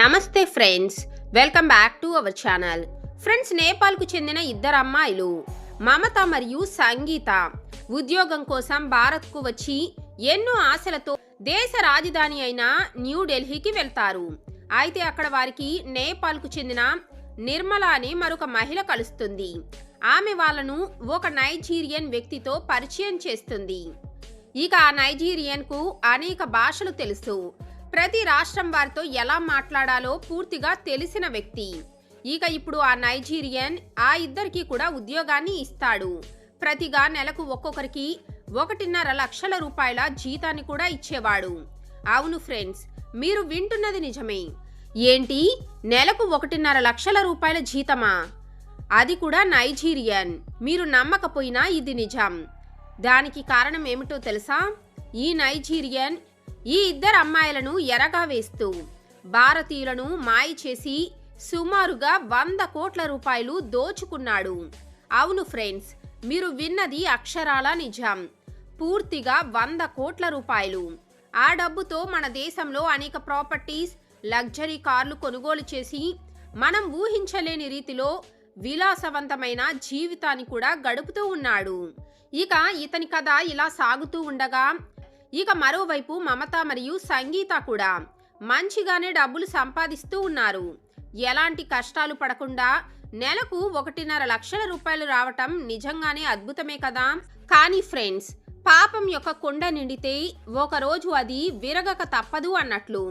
నమస్తే friends welcome back to our channel. Friends నేపాల్కు చెందిన ఇద్దరు అమ్మాయిలు మమత మరియు సంగీత ఉద్యోగం కోసం భారత్కు వచ్చి ఎన్నో ఆశలతో దేశ రాజధాని అయిన న్యూఢిల్లీకి వెళ్తారు. అయితే అక్కడ వారికి నేపాల్కు చెందిన నిర్మల అనే మరొక మహిళ కలుస్తుంది. ఆమె వాళ్ళను ఒక నైజీరియన్ వ్యక్తితో పరిచయం చేస్తుంది. ఇక ఆ నైజీరియన్కు అనేక భాషలు తెలుసు. ప్రతి రాష్ట్రం వారితో ఎలా మాట్లాడాలో పూర్తిగా తెలిసిన వ్యక్తి. ఇక ఇప్పుడు ఆ నైజీరియన్ ఆ ఇద్దరికి కూడా ఉద్యోగాన్ని ఇస్తాడు. ప్రతిగా నెలకు ఒక్కొక్కరికి ఒకటిన్నర లక్షల రూపాయల జీతాన్ని కూడా ఇచ్చేవాడు. అవును ఫ్రెండ్స్ మీరు వింటున్నది నిజమే. ఏంటి? నెలకు ఒకటిన్నర లక్షల రూపాయల జీతమా? అది కూడా నైజీరియన్. మీరు నమ్మకపోయినా ఇది నిజం. దానికి కారణం ఏమిటో తెలుసా? ఈ నైజీరియన్ ఈ ఇద్దరు అమ్మాయిలను ఎరగా వేస్తూ భారతీయులను మాయ చేసి సుమారుగా వంద కోట్ల రూపాయలు దోచుకున్నాడు. అవును ఫ్రెండ్స్ మీరు విన్నది అక్షరాల నిజం. పూర్తిగా వంద కోట్ల రూపాయలు. ఆ డబ్బుతో మన దేశంలో అనేక ప్రాపర్టీస్ లగ్జరీ కార్లు కొనుగోలు చేసి మనం ఊహించలేని రీతిలో విలాసవంతమైన జీవితాన్ని కూడా గడుపుతూ ఉన్నాడు. ఇక ఇతని కథ ఇలా సాగుతూ ఉండగా ఇక మరోవైపు మమత మరియు సంగీత కూడా మంచిగానే డబ్బులు సంపాదిస్తూ ఉన్నారు. ఎలాంటి కష్టాలు పడకుండా నెలకు ఒకటిన్నర లక్షల రూపాయలు రావటం నిజంగానే అద్భుతమే కదా? కానీ ఫ్రెండ్స్ పాపం యొక్క కొండ నిండితే ఒకరోజు అది విరగక తప్పదు అన్నట్లు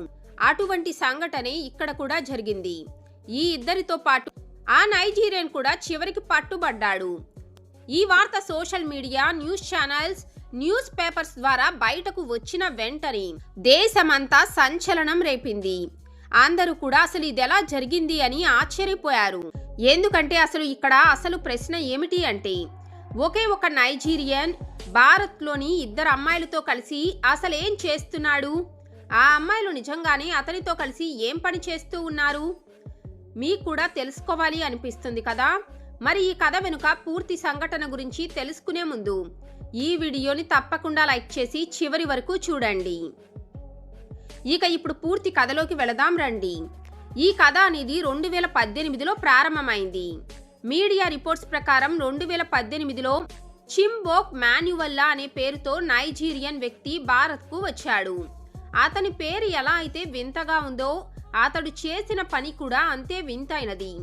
అటువంటి సంఘటనే ఇక్కడ కూడా జరిగింది. ఈ ఇద్దరితో పాటు ఆ నైజీరియన్ కూడా చివరికి పట్టుబడ్డాడు. ఈ వార్త social media news channels newspapers ద్వారా బయటకు వచ్చిన వెంటనే దేశమంతా సంచలనం రేపింది. అందరూ కూడా అసలు ఇది ఎలా జరిగింది అని ఆశ్చర్యపోయారు. ఎందుకంటే అసలు ఇక్కడ అసలు ప్రశ్న ఏమిటి అంటే ఒకే ఒక నైజీరియన్ భారత్లోని ఇద్దరు అమ్మాయిలతో కలిసి అసలు ఏం చేస్తున్నాడు? ఆ అమ్మాయిలు నిజంగానే అతనితో కలిసి ఏం పని చేస్తూ ఉన్నారు? మీకు కూడా తెలుసుకోవాలి అనిపిస్తుంది కదా? మరి ఈ కథ వెనుక పూర్తి సంఘటన గురించి తెలుసుకునే ముందు ఈ వీడియోని తప్పకుండా లైక్ చేసి చివరి వరకు చూడండి. ఇక ఇప్పుడు పూర్తి కథలోకి వెళదాం రండి. ఈ కథ అనేది రెండు వేల పద్దెనిమిదిలో ప్రారంభమైంది. మీడియా రిపోర్ట్స్ ప్రకారం రెండు వేల పద్దెనిమిదిలో చింబోక్ మాన్యువల్లా అనే పేరుతో నైజీరియన్ వ్యక్తి భారత్కు వచ్చాడు. అతని పేరు ఎలా అయితే వింతగా ఉందో అతడు చేసిన పని కూడా అంతే వింతైనది.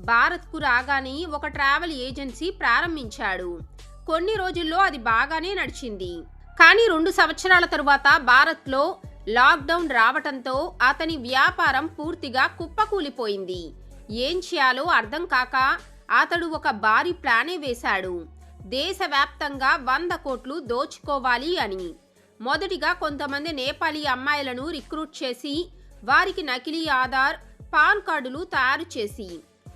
భారత్కు రాగానే ఒక ట్రావెల్ ఏజెన్సీ ప్రారంభించాడు. కొన్ని రోజుల్లో అది బాగానే నడిచింది. కానీ రెండు సంవత్సరాల తరువాత భారత్లో లాక్డౌన్ రావటంతో అతని వ్యాపారం పూర్తిగా కుప్పకూలిపోయింది. ఏం చేయాలో అర్థం కాక అతడు ఒక భారీ ప్లానే వేశాడు. దేశవ్యాప్తంగా వంద కోట్లు దోచుకోవాలి అని. మొదటిగా కొంతమంది నేపాలీ అమ్మాయిలను రిక్రూట్ చేసి వారికి నకిలీ ఆధార్ పాన్ కార్డులు తయారు చేసి.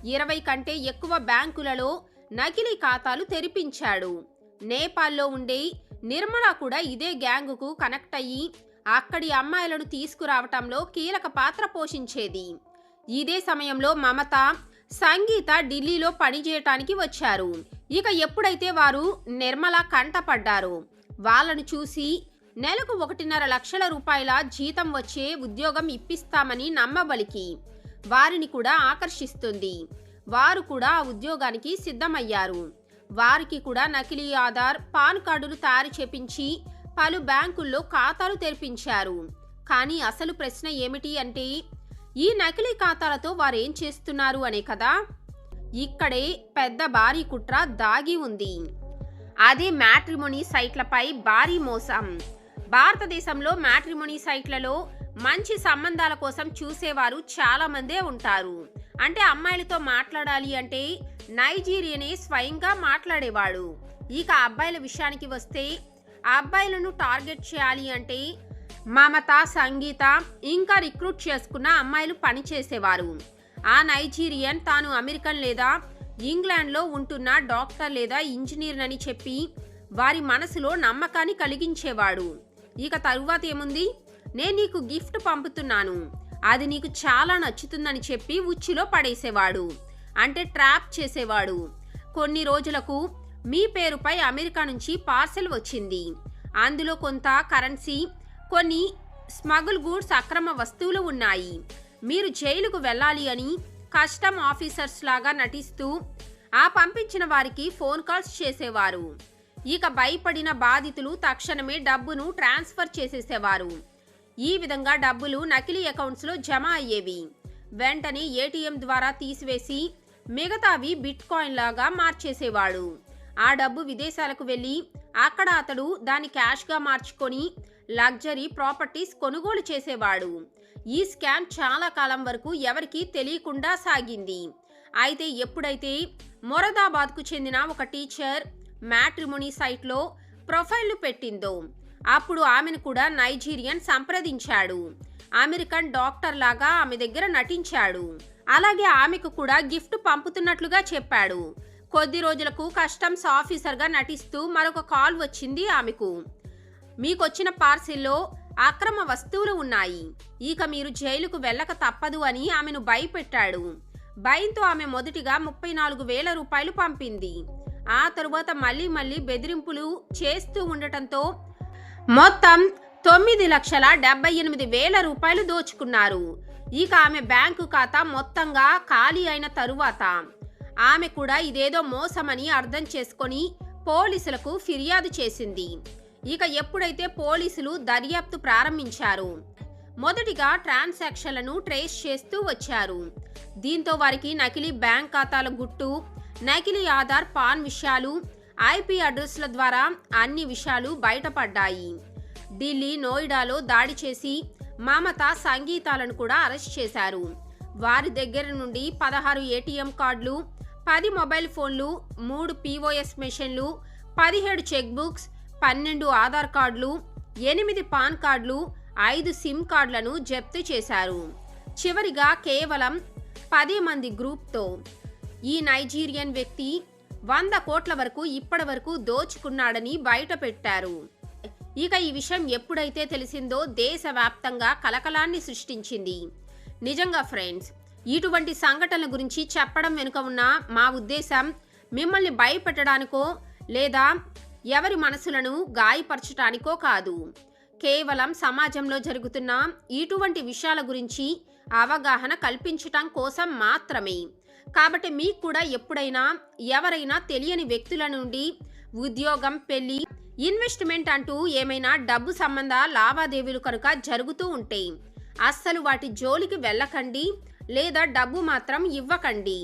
ఇరవై కంటే ఎక్కువ బ్యాంకులలో నకిలీ ఖాతాలు తెరిపించాడు. నేపాల్లో ఉండే నిర్మల కూడా ఇదే గ్యాంగుకు కనెక్ట్ అయ్యి అక్కడి అమ్మాయిలను తీసుకురావటంలో కీలక పాత్ర పోషించేది. ఇదే సమయంలో మమత సంగీత ఢిల్లీలో పనిచేయటానికి వచ్చారు. ఇక ఎప్పుడైతే వారు నిర్మల కంటపడ్డారు వాళ్ళను చూసి నెలకు ఒకటిన్నర లక్షల రూపాయల జీతం వచ్చే ఉద్యోగం ఇప్పిస్తామని నమ్మబలికి వారిని కూడా ఆకర్షిస్తుంది. వారు కూడా ఆ ఉద్యోగానికి సిద్ధమయ్యారు. వారికి కూడా నకిలీ ఆధార్ పాన్ కార్డులు తయారు చేపించి పలు బ్యాంకుల్లో ఖాతాలు తెరిపించారు. కానీ అసలు ప్రశ్న ఏమిటి అంటే ఈ నకిలీ ఖాతాలతో వారేం చేస్తున్నారు అనే కదా? ఇక్కడే పెద్ద భారీ కుట్ర దాగి ఉంది. అదే మ్యాట్రిమోనీ సైట్లపై భారీ మోసం. భారతదేశంలో మ్యాట్రిమోనీ సైట్లలో మంచి సంబంధాల కోసం చూసేవారు చాలామందే ఉంటారు. అంటే అమ్మాయిలతో మాట్లాడాలి అంటే నైజీరియనే స్వయంగా మాట్లాడేవాడు. ఇక అబ్బాయిల విషయానికి వస్తే ఆ అబ్బాయిలను టార్గెట్ చేయాలి అంటే మమత సంగీత ఇంకా రిక్రూట్ చేసుకున్న అమ్మాయిలు పనిచేసేవారు ఆ నైజీరియన్ తాను అమెరికన్ లేదా ఇంగ్లాండ్లో ఉంటున్న డాక్టర్ లేదా ఇంజనీర్ అని చెప్పి వారి మనసులో నమ్మకాన్ని కలిగించేవాడు. ఇక తరువాత ఏముంది? నేను నీకు గిఫ్ట్ పంపుతున్నాను. అది నీకు చాలా నచ్చుతుందని చెప్పి ఉచ్చిలో పడేసేవాడు. అంటే ట్రాప్ చేసేవాడు. కొన్ని రోజులకు మీ పేరుపై అమెరికా నుంచి పార్సెల్ వచ్చింది. అందులో కొంత కరెన్సీ కొన్ని స్మగుల్ గూడ్స్ అక్రమ వస్తువులు ఉన్నాయి. మీరు జైలుకు వెళ్ళాలి అని కస్టమ్ ఆఫీసర్స్ లాగా నటిస్తూ ఆ పంపించిన వారికి ఫోన్ కాల్స్ చేసేవారు. ఇక భయపడిన బాధితులు తక్షణమే డబ్బును ట్రాన్స్ఫర్ చేసేసేవారు. ఈ విధంగా డబ్బులు నకిలీ అకౌంట్స్లో జమ అయ్యేవి. వెంటనే ఏటీఎం ద్వారా తీసివేసి మిగతావి బిట్ కాయిన్ లాగా మార్చేసేవాడు. ఆ డబ్బు విదేశాలకు వెళ్ళి అక్కడ అతడు దాన్ని క్యాష్గా మార్చుకొని లగ్జరీ ప్రాపర్టీస్ కొనుగోలు చేసేవాడు. ఈ స్కామ్ చాలా కాలం వరకు ఎవరికీ తెలియకుండా సాగింది. అయితే ఎప్పుడైతే మొరదాబాద్కు చెందిన ఒక టీచర్ మ్యాట్రిమోనీ సైట్లో ప్రొఫైల్ను పెట్టిందో అప్పుడు ఆమెను కూడా నైజీరియన్ సంప్రదించాడు. అమెరికన్ డాక్టర్ లాగా ఆమె దగ్గర నటించాడు. అలాగే ఆమెకు కూడా గిఫ్ట్ పంపుతున్నట్లుగా చెప్పాడు. కొద్ది రోజులకు కస్టమ్స్ ఆఫీసర్గా నటిస్తూ మరొక కాల్ వచ్చింది ఆమెకు. మీకొచ్చిన పార్సిల్లో అక్రమ వస్తువులు ఉన్నాయి. ఇక మీరు జైలుకు వెళ్ళక తప్పదు అని ఆమెను భయపెట్టాడు. భయంతో ఆమె మొదటిగా ముప్పై నాలుగు వేల రూపాయలు పంపింది. ఆ తరువాత మళ్ళీ మళ్ళీ బెదిరింపులు చేస్తూ ఉండటంతో మొత్తం తొమ్మిది లక్షల డెబ్బై ఎనిమిది వేల రూపాయలు దోచుకున్నారు. ఇక ఆమె బ్యాంకు ఖాతా మొత్తంగా ఖాళీ అయిన తరువాత ఆమె కూడా ఇదేదో మోసమని అర్థం చేసుకొని పోలీసులకు ఫిర్యాదు చేసింది. ఇక ఎప్పుడైతే పోలీసులు దర్యాప్తు ప్రారంభించారు మొదటిగా ట్రాన్సాక్షన్లను ట్రేస్ చేస్తూ వచ్చారు. దీంతో వారికి నకిలీ బ్యాంక్ ఖాతాల గుట్టు నకిలీ ఆధార్ పాన్ విషయాలు ఐపీ అడ్రస్ల ద్వారా అన్ని విషయాలు బయటపడ్డాయి. ఢిల్లీ నోయిడాలో దాడి చేసి మమత సంగీతాలను కూడా అరెస్ట్ చేశారు. వారి దగ్గర నుండి పదహారు ఏటీఎం కార్డులు పది మొబైల్ ఫోన్లు మూడు పీఓఎస్ మెషిన్లు పదిహేడు చెక్ బుక్స్ పన్నెండు ఆధార్ కార్డులు ఎనిమిది పాన్ కార్డులు ఐదు సిమ్ కార్డులను జప్తు చేశారు. చివరిగా కేవలం పది మంది గ్రూప్తో ఈ నైజీరియన్ వ్యక్తి వంద కోట్ల వరకు ఇప్పటి వరకు దోచుకున్నాడని బయటపెట్టారు. ఇక ఈ విషయం ఎప్పుడైతే తెలిసిందో దేశవ్యాప్తంగా కలకలాన్ని సృష్టించింది. నిజంగా ఫ్రెండ్స్ ఇటువంటి సంఘటనల గురించి చెప్పడం వెనుక ఉన్న మా ఉద్దేశం మిమ్మల్ని భయపెట్టడానికో లేదా ఎవరి మనసులను గాయపరచటానికో కాదు. కేవలం సమాజంలో జరుగుతున్న ఇటువంటి విషయాల గురించి అవగాహన కల్పించటం కోసం మాత్రమే. కాబట్టి మీకు కూడా ఎప్పుడైనా ఎవరైనా తెలియని వ్యక్తుల నుండి ఉద్యోగం పెళ్ళి ఇన్వెస్ట్మెంట్ అంటూ ఏమైనా డబ్బు సంబంధ లావాదేవీలు కనుక జరుగుతూ ఉంటే అస్సలు వాటి జోలికి వెళ్ళకండి లేదా డబ్బు మాత్రం ఇవ్వకండి.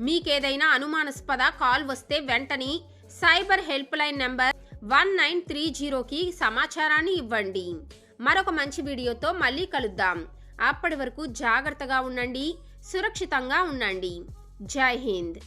మీకేదైనా అనుమానాస్పద కాల్ వస్తే వెంటనే cyber helpline number one nine three జీరోకి సమాచారాన్ని ఇవ్వండి. మరొక మంచి వీడియోతో మళ్ళీ కలుద్దాం. అప్పటి వరకు జాగ్రత్తగా ఉండండి. సురక్షితంగా ఉండండి. జై హింద్.